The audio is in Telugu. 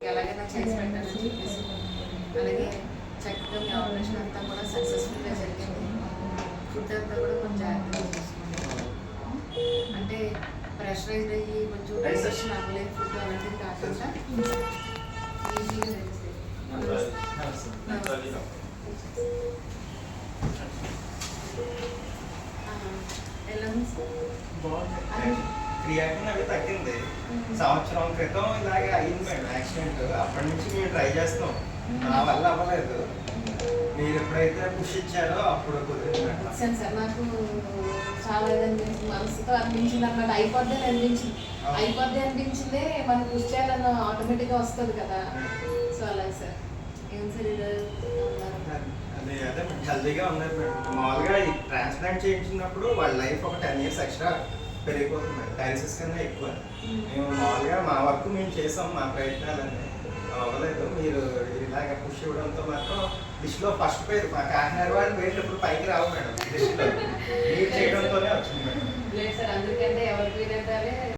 ఎలాగైనా చేసి పెట్టాలని చెప్పేసి. అలాగే చక్కగా మీ ఆపరేషన్ అంతా కూడా సక్సెస్ఫుల్గా జరిగింది. ఫుడ్ అంతా కూడా కొంచెం జాగ్రత్తగా అంటే ప్రెషరైజ్ అయ్యి కొంచెం డైజెషన్ అవ్వలేదు ఫుడ్ అలాంటిది కాకుండా ఈజీగా ఎలా క్రియాటిన్ అవి తగ్గింది. సంవత్సరం క్రితం ఇలాగే అయింది మేడం యాక్సిడెంట్. అప్పటి నుంచి మేము ట్రై చేస్తాం నా వల్ల అవ్వలేదు. మీరు ఎప్పుడైతే పుష్ ఇచ్చారో అప్పుడు కుదిరింది సార్ నాకు చాలా అనిపించింది మనసుతో అనిపించింది అనమాట అయిపోద్ది అని అనిపించింది. అయిపోద్ది అనిపించిందే మనం పుష్ చేయాలన్న ఆటోమేటిక్గా వస్తుంది కదా. సో అలాగే సార్. ఏం సార్ ఇది? అదే అదే హెల్తీగా ఉన్నారు మామూలుగా ట్రాన్స్ప్లాంట్ చేయించినప్పుడు వాళ్ళ లైఫ్ ఒక టెన్ ఇయర్స్ ఎక్స్ట్రా పెరిగిపోతుంది మేడం డయాలసిస్ కన్నా ఎక్కువ. మేము. మామూలుగా మా వర్క్ మేము చేసాం మా ప్రయత్నాలన్నీ. అవ్వలేదు మీరు ఇలాగ పుష్ ఇవ్వడంతో మాత్రం లిస్ట్లో ఫస్ట్ పేరు మా కాకినాడ వాళ్ళు పోయేటప్పుడు పైకి రావు మేడం. లిస్ట్లో మీరు చేయడంతోనే వచ్చింది మేడం.